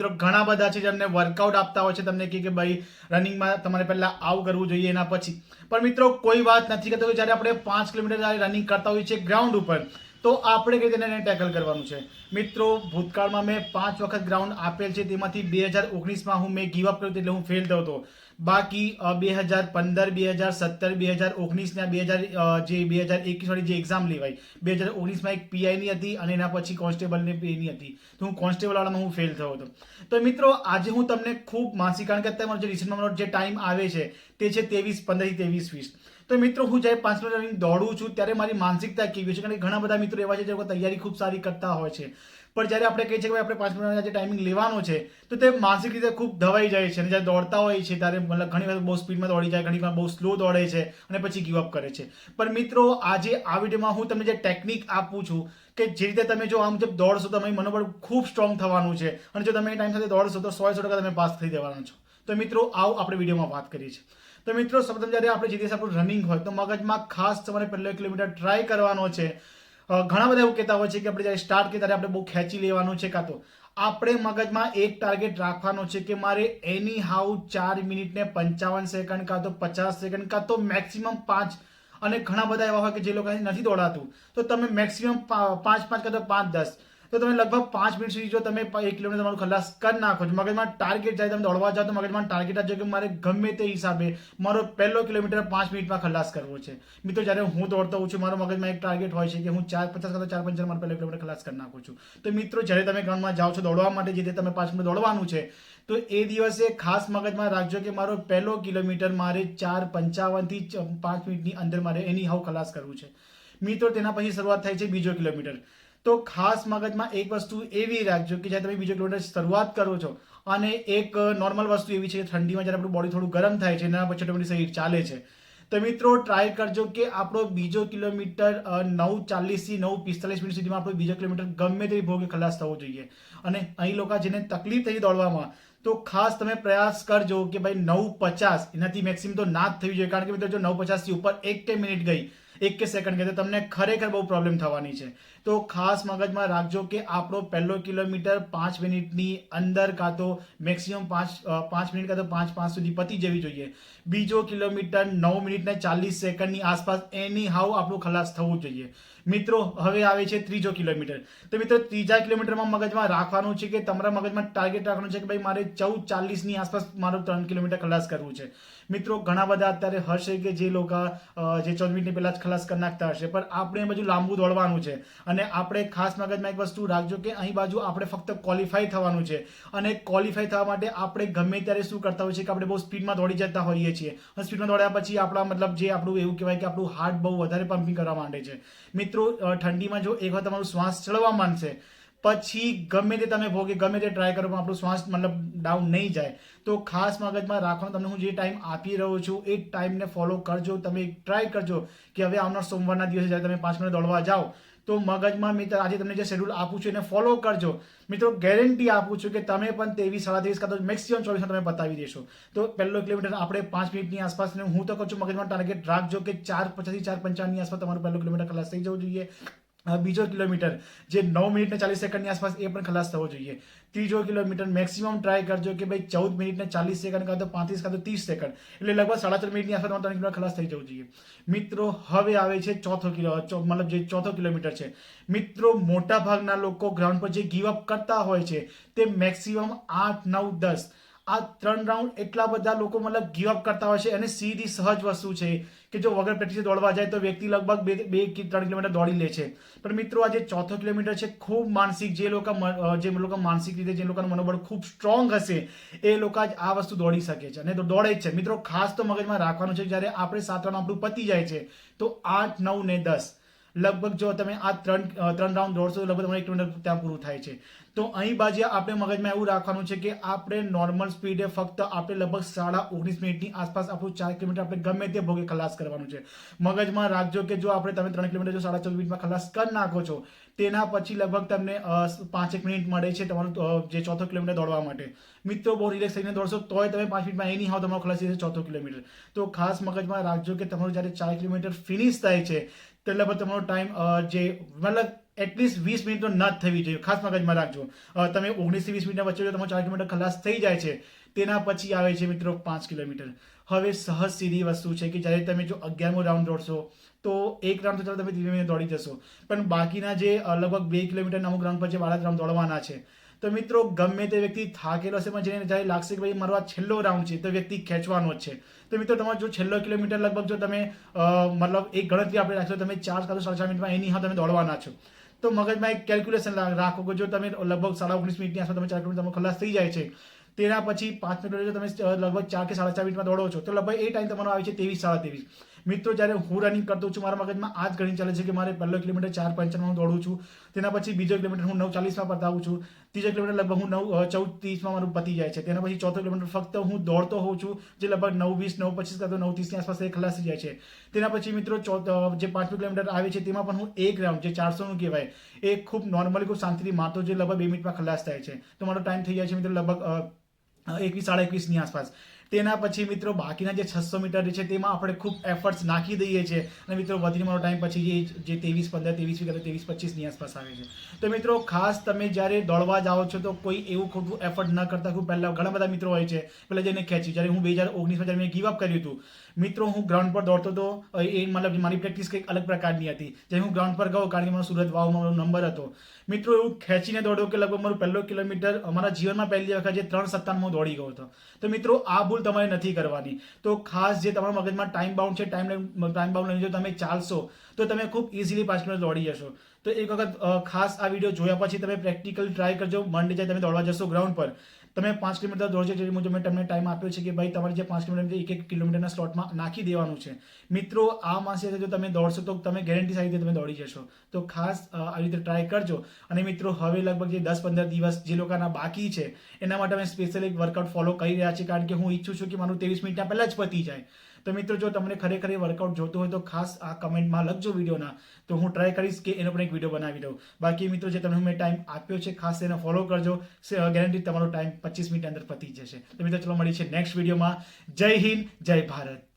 મિત્રો ઘણા બધા છે જેમને વર્કઆઉટ આપતા હોય છે, તમને કહે કે ભાઈ રનિંગમાં તમારે પહેલા આવું કરવું જોઈએ એના પછી. પણ મિત્રો, કોઈ વાત નથી કરતો કે જ્યારે આપણે પાંચ કિલોમીટર રનિંગ કરતા હોઈએ છીએ ગ્રાઉન્ડ ઉપર તો આપણે કઈ રીતે એને ટેકલ કરવાનું છે? મિત્રો, ભૂતકાળમાં મેં પાંચ વખત ગ્રાઉન્ડ આપેલ છે, તેમાંથી બે હજાર ઓગણીસમાં હું મેં ગીવ અપ કર્યું એટલે હું ફેલ થયો હતો. બાકી બે હજાર પંદર, બે હજાર સત્તર, બે હજાર ઓગણીસના બે હજાર જે બે હજાર એકવીસ વાળી જે એક્ઝામ લેવાઈ, બે હજાર ઓગણીસમાં એક પીઆઈની હતી અને એના પછી કોન્સ્ટેબલની પીની હતી. તો હું કોન્સ્ટેબલવાળામાં હું ફેલ થયો હતો. તો મિત્રો, આજે હું તમને ખૂબ માનસિક કારણ કે અત્યારે મારો જે રિસન્ટમાં મારો જે ટાઈમ આવે છે, તે છે ત્રેવીસ પંદરથી ત્રેવીસ વીસ. તો મિત્રો, હું જ્યારે પાંચ રનિંગ દોડું છું, ત્યારે મારી માનસિકતા કેવી છે? કારણ કે ઘણા બધા મિત્રો એવા છે જે તૈયારી ખૂબ સારી કરતા હોય છે. પણ જ્યારે આપણે કહીએ છીએ કે આપણે પાંચ કિલોમીટર જે ટાઈમિંગ લેવાનો છે, તો તે માનસિક રીતે ખૂબ ધવાઈ જાય છે. અને જ્યારે દોડતા હોય છે, ત્યારે મતલબ ઘણી વાર બહુ સ્પીડમાં દોડી જાય, ઘણી વાર બહુ સ્લો દોડે છે અને પછી ગીવ અપ કરે છે. પણ મિત્રો, આજે આ વિડીયોમાં હું તમને જે ટેકનિક આપું છું, કે જે રીતે તમે જો આ મુજબ દોડશો તમારી મનોબળ ખૂબ સ્ટ્રોંગ થવાનું છે. અને જો તમે ટાઈમ સાથે દોડશો, તો સો સો ટકા તમે પાસ થઈ જવાના છો. તો મિત્રો, આવો આપણે વિડીયોમાં વાત કરીએ છીએ. તો મિત્રો, સૌપ્રથમ જ્યારે આપણે જે દિવસે આપણું રનિંગ હોય, તો મગજમાં ખાસ તમારે પહેલો કિલોમીટર ટ્રાય કરવાનો છે. ઘણા બધા એવું કહેતા હોય છે કે આપણે જ્યારે સ્ટાર્ટ કરીએ ત્યારે આપણે બહુ ખેંચી લેવાનું છે કાં તો. આપણે મગજમાં એક ટાર્ગેટ રાખવાનો છે કે મારે એની હાઉ ચાર મિનિટને પંચાવન સેકન્ડ કાં તો પચાસ સેકન્ડ કાં તો મેક્સિમમ પાંચ. અને ઘણા બધા એવા હોય કે જે લોકો નથી દોડાતું. તો તમે મેક્સિમમ પાંચ પાંચ કાં તો પાંચ દસ. તો તમે લગભગ પાંચ મિનિટ સુધી જો તમે એક કિલોમીટર તમારું ખલાસ કરી નાખો છો મગજમાં ટાર્ગેટ જાય, તમે દોડવા જાઓ તો મગજમાં ટાર્ગેટ જ કે મારે ગમે તે હિસાબે મારો પહેલો કિલોમીટર પાંચ મિનિટમાં ખલાસ કરવો છે. મિત્રો, જ્યારે હું દોડતો હોઉં છું, મારો મગજમાં એક ટાર્ગેટ હોય છે કે હું ચાર પચાસ કરતા ચાર પંચાર મારો પહેલો કિલોમીટર ખલાસ કરી નાખું છું. તો મિત્રો, જ્યારે તમે ગ્રાઉન્ડમાં જાઓ છો દોડવા માટે, જે તમે પાંચ મિનિટ દોડવાનું છે, તો એ દિવસે ખાસ મગજમાં રાખજો કે મારો પહેલો કિલોમીટર મારે ચાર પંચાવનથી પાંચ મિનિટની અંદર મારે એની હાવ ખલાસ કરવું છે. મિત્રો, તેના પછી શરૂઆત થાય છે બીજો કિલોમીટર. તો ખાસ મગજમાં એક વસ્તુ એવી રાખજો કે જ્યારે તમે બીજો કિલોમીટર શરૂઆત કરો છો અને એક નોર્મલ વસ્તુ એવી છે ઠંડીમાં જ્યારે આપણું બોડી થોડું ગરમ થાય છે, એના પછી ઓટોમેટિક શરીર ચાલે છે. તો મિત્રો ટ્રાય કરજો કે આપણો બીજો કિલોમીટર નવ ચાલીસથી નવ પિસ્તાલીસ મિનિટ સુધીમાં આપણો બીજો કિલોમીટર ગમે તેવી ભોગે ખલાસ થવો જોઈએ. અને અહીં લોકો જેને તકલીફ થઈ દોડવામાં, તો ખાસ તમે પ્રયાસ કરજો કે ભાઈ નવ પચાસ, એનાથી મેક્સિમમ તો ના જ થવી જોઈએ. કારણ કે મિત્રો, જો નવ પચાસથી ઉપર એક કે મિનિટ ગઈ એક કે સેકન્ડ કહેતા તમને ખરેખર બહુ પ્રોબ્લેમ થવાની છે. તો ખાસ મગજમાં રાખજો કે આપણો પહેલો કિલોમીટર પાંચ મિનિટની અંદર કાં તો મેક્સિમમ પાંચ પાંચ મિનિટ કાં તો પાંચ પાંચ સુધી પતી જવી જોઈએ. બીજો કિલોમીટર નવ મિનિટ ને ચાલીસ સેકન્ડની આસપાસ એની હાવ આપણું ખલાસ થવું જોઈએ. મિત્રો, હવે આવે છે ત્રીજો કિલોમીટર. તો મિત્રો, ત્રીજા કિલોમીટરમાં મગજમાં રાખવાનું છે કે તમારા મગજમાં ટાર્ગેટ રાખવાનું છે કે ભાઈ મારે ચૌદ, ચાલીસની આસપાસ મારું ત્રણ કિલોમીટર ખલાસ કરવું છે. મિત્રો, ઘણા બધા અત્યારે હશે કે જે લોકો જે ચૌદ મિનિટની પહેલાં જ ખલાસ કરી નાખતા હશે. પણ આપણે એ બાજુ લાંબુ દોડવાનું છે. અને આપણે ખાસ મગજમાં એક વસ્તુ રાખજો કે અહીં બાજુ આપણે ફક્ત ક્વોલિફાય થવાનું છે. અને ક્વોલિફાય થવા માટે આપણે ગમે ત્યારે શું કરતા હોઈએ છીએ કે આપણે બહુ સ્પીડમાં દોડી જતા હોઈએ છીએ. અને સ્પીડમાં દોડ્યા પછી આપણા મતલબ જે આપણું એવું કહેવાય કે આપણું હાર્ટ બહુ વધારે પમ્પિંગ કરવા માંડે છે. મિત્રો ઠંડીમાં જો એકવાર તમારું શ્વાસ ચડવા માંડશે પછી ગમે તે તમે ભોગે, ગમે તે ટ્રાય કરો, પણ આપણું શ્વાસ મતલબ ડાઉન નહીં જાય. તો ખાસ મગજમાં રાખવાનું, તમને હું જે ટાઈમ આપી રહ્યો છું, એ ટાઈમને ફોલો કરજો. તમે ટ્રાય કરજો કે હવે આવનાર સોમવારના દિવસે જ્યારે તમે પાંચ મિનિટ દોડવા જાઓ, તો મગજમાં મિત્ર, આજે તમને જે શેડ્યુલ આપું છું એને ફોલો કરજો. મિત્રો ગેરંટી આપું છું કે તમે પણ ત્રેવીસ સાડા ત્રેવીસ કાં તો મેક્સિમમ ચોવીસમાં તમે બતાવી દેશો. તો પહેલો કિલોમીટર આપણે પાંચ મિનિટની આસપાસ હું તો કહું છું, મગજમાં ટાર્ગેટ રાખજો કે ચાર પચાસથી ચાર પંચાવનની આસપાસ તમારું પહેલો કિલોમીટર કલાક થઈ જવું જોઈએ. બીજો કિલોમીટર, જે નવ મિનિટને ચાલીસ સેકન્ડની આસપાસ એ પણ ખલાસ થવો જોઈએ. ત્રીજો કિલોમીટર, મેક્સિમમ ટ્રાય કરજો કે ભાઈ ચૌદ મિનિટને ચાલીસ સેકન્ડ કાં તો પાંત્રીસ કાં તો ત્રીસ સેકન્ડ. એટલે લગભગ સાડા ચાર મિનિટની આસપાસ ત્રણ કિલોમીટર ખલાસ થઈ જવું જોઈએ. મિત્રો, હવે આવે છે ચોથો કિલો મતલબ જે ચોથો કિલોમીટર છે. મિત્રો મોટા ભાગના લોકો ગ્રાઉન્ડ પર જે ગીવ અપ કરતા હોય છે, તે મેક્સિમમ આઠ, નવ, દસ આ ત્રણ રાઉન્ડ એટલા બધા લોકો મતલબ ગીવ અપ કરતા હોય છે અને સીધી સહજ વસ્તુ છે કે જો વગર પ્રેક્ટિસે દોડવા જાય તો વ્યક્તિ લગભગ બે બે કે ત્રણ કિલોમીટર દોડી લે છે. પણ મિત્રો આ જે ચોથો કિલોમીટર છે, ખૂબ માનસિક જે લોકો જે લોકો માનસિક રીતે, જે લોકોનું મનોબળ ખૂબ સ્ટ્રોંગ હશે, એ લોકો જ આ વસ્તુ દોડી શકે છે અને તો દોડે જ છે. મિત્રો, ખાસ તો મગજમાં રાખવાનું છે, જ્યારે આપણે સાત રાઉન્ડ આપણું પતી જાય છે, તો આઠ, નવ ને દસ, લગભગ જો તમે આ ત્રણ ત્રણ રાઉન્ડ દોડશો લગભગ તમારે એક કિલોમીટર ત્યાં પૂરું થાય છે. તો અહીં બાજુ આપણે મગજમાં એવું રાખવાનું છે કે આપણે નોર્મલ સ્પીડે ફક્ત આપણે લગભગ સાડા ઓગણીસ મિનિટની આસપાસ આપણું ચાર કિલોમીટર આપણે ગમે તે ભોગે ખલાસ કરવાનું છે. મગજમાં રાખજો કે જો આપણે તમે ત્રણ કિલોમીટર જો સાડા ચૌદ મિનિટમાં ખલાસ કરી નાખો છો, તેના પછી લગભગ તમને પાંચેક મિનિટ મળે છે તમારું જે ચોથો કિલોમીટર દોડવા માટે. મિત્રો, બહુ રિલેક્સ થઈને દોડશો તોય તમે પાંચ મિનિટમાં એની હોવ તમારો ખલાસ થઈ ચોથો કિલોમીટર. તો ખાસ મગજમાં રાખજો કે તમારું જ્યારે ચાર કિલોમીટર ફિનિશ થાય છે એટલે તમારો ટાઈમ જે, મતલબ એટલીસ્ટ વીસ મિનિટ તો ન થવી જોઈએ. ખાસ મગજમાં રાખજો. તમે ઓગણીસથી વીસ મિનિટના વચ્ચે જો તમારો ચાર કિલોમીટર ખલાસ થઈ જાય છે. તેના પછી આવે છે મિત્રો પાંચ કિલોમીટર. હવે સહજ સીધી વસ્તુ છે કે જ્યારે તમે જો અગિયારમો રાઉન્ડ દોડશો, તો એક રાઉન્ડ તો તમે ધીમે ધીમે દોડી જશો. પણ બાકીના જે લગભગ બે કિલોમીટર અમુક રાઉન્ડ પછી બાળક રાઉન્ડ દોડવાના છે. તો મિત્રો ગમે તે વ્યક્તિ થાકેલો હશે પણ જેને જ્યારે લાગશે કે ભાઈ મારો આ છેલ્લો રાઉન્ડ છે, તો વ્યક્તિ ખેંચવાનો જ છે. તો મિત્રો તમારો જો છેલ્લો કિલોમીટર લગભગ જો તમે મતલબ એક ગણતરી આપણે રાખશો તમે ચાર કાં તો સાડા ચાર મિનિટમાં એની હા તમે દોડવાના છો. તો મગજમાં એક કેલ્ક્યુલેશન રાખો કે જો તમે લગભગ સાડા ઓગણીસ મિનિટની આસપાસ તમે ચાર કિલોમીટર તમારો ખલાસ થઈ જાય છે, તેના પછી પાંચ મિનિટ તમે લગભગ ચાર કે સાડા ચાર મિનિટમાં દોડો છો. તો લગભગ એ ટાઈમ તમારો આવે છે ત્રેવીસ, સાડા ત્રેવીસ. મિત્રો, જ્યારે હું રનિંગ કરતો છું, મારા મગજમાં આ જ ગણી ચાલે છે કે મારે પહેલો કિલોમીટર ચાર પંચાવનમાં દોડું છું, તેના પછી બીજો કિલોમીટર હું નવ ચાલીસમાં પતાવું છું, ત્રીજો કિલોમીટર લગભગ હું નવ ચૌદ ત્રીસમાં મારું પતી જાય છે, તેના પછી ચોથો કિલોમીટર ફક્ત હું દોડતો હોઉં છું, જે લગભગ નવ વીસ, નવ પચીસ કાં નવ ત્રીસની આસપાસ એ ખલાસ જાય છે. તેના પછી મિત્રો જે પાંચમું કિલોમીટર આવે છે, તેમાં પણ હું એક રાઉન્ડ જે ચારસોનું કહેવાય, એ ખૂબ નોર્મલી ખૂબ શાંતિથી મારતો, જે લગભગ બે મિનિટમાં ખલાસ થાય છે. તો મારો ટાઈમ થઈ જાય છે મિત્રો, લગભગ એકવીસ, સાડા એકવીસની આસપાસ. તેના પછી મિત્રો બાકીના જે છસો મીટર છે તેમાં આપણે ખૂબ એફર્ટ્સ નાખી દઈએ છીએ. અને મિત્રો વધીને મારો ટાઈમ પછી જે જે ત્રેવીસ, પંદર, ત્રેવીસ વીસ ત્રેવીસ પચીસની આસપાસ આવે છે. તો મિત્રો ખાસ તમે જ્યારે દોડવા જાઓ છો તો કોઈ એવું ખોટું એફર્ટ ન કરતા ખૂબ પહેલાં ઘણા બધા મિત્રો હોય છે. પહેલાં જેને ખેંચી જ્યારે હું બે હજાર ઓગણીસમાં જ્યારે મેં ગીવ અપ કર્યું હતું મિત્રો, હું ગ્રાઉન્ડ પર દોડતો હતો. એ મતલબ મારી પ્રેક્ટિસ કંઈક અલગ પ્રકારની હતી. જે હું ગ્રાઉન્ડ પર ગયો કારણ કે મારો સુરત વાવમાં મારો નંબર હતો. મિત્રો, એવું ખેંચીને દોડ્યો કે લગભગ મારું પહેલો કિલોમીટર અમારા જીવનમાં પહેલી વખત જે ત્રણ સત્તાનમાં હું દોડી ગયો હતો. તો મિત્રો, આ ભૂલ તમારે નથી કરવાની. તો ખાસ જે તમારા મગજમાં ટાઈમ બાઉન્ડ છે ટાઈમ ટાઈમ બાઉન્ડ લઈને જો તમે ચાલશો, તો તમે ખૂબ ઇઝીલી પાંચ મિનિટ દોડી જશો. તો એક વખત ખાસ આ વીડિયો જોયા પછી તમે પ્રેક્ટિકલ ટ્રાય કરજો. મંડે જાય તમે દોડવા જશો ગ્રાઉન્ડ પર તમે પાંચ કિલોમીટર દોડજો જે મુજબ મેં તમને ટાઈમ આપ્યો છે કે ભાઈ તમારે જે પાંચ કિલોમીટર એક એક કિલોમીટરના સ્લોટમાં નાખી દેવાનું છે. મિત્રો, આ માસે જો તમે દોડશો તો તમે ગેરંટી સારી રીતે તમે દોડી જશો. તો ખાસ આવી રીતે ટ્રાય કરજો. અને મિત્રો, હવે લગભગ જે દસ પંદર દિવસ જે લોકોના બાકી છે, એના માટે અમે સ્પેશિયલ એક વર્કઆઉટ ફોલો કરી રહ્યા છીએ. કારણ કે હું ઈચ્છું છું કે મારું ત્રેવીસ મિનિટના પહેલાં જ પતી જાય. તો મિત્રો, જો તમને ખરેખર વર્કઆઉટ જોતો હોય તો ખાસ આ કમેન્ટમાં લખજો વિડીયોના. તો હું ટ્રાય કરીશ કે એનો પણ એક વીડિયો બનાવી દઉં. બાકી મિત્રો, જે તમને મેં ટાઈમ આપ્યો છે, ખાસ એને ફોલો કરજો. ગેરંટી તમારો ટાઈમ પચીસ મિનિટ અંદર પતી જશે. તો મિત્રો, ચલો મળી છે નેક્સ્ટ વિડીયોમાં જય હિન્દ, જય ભારત.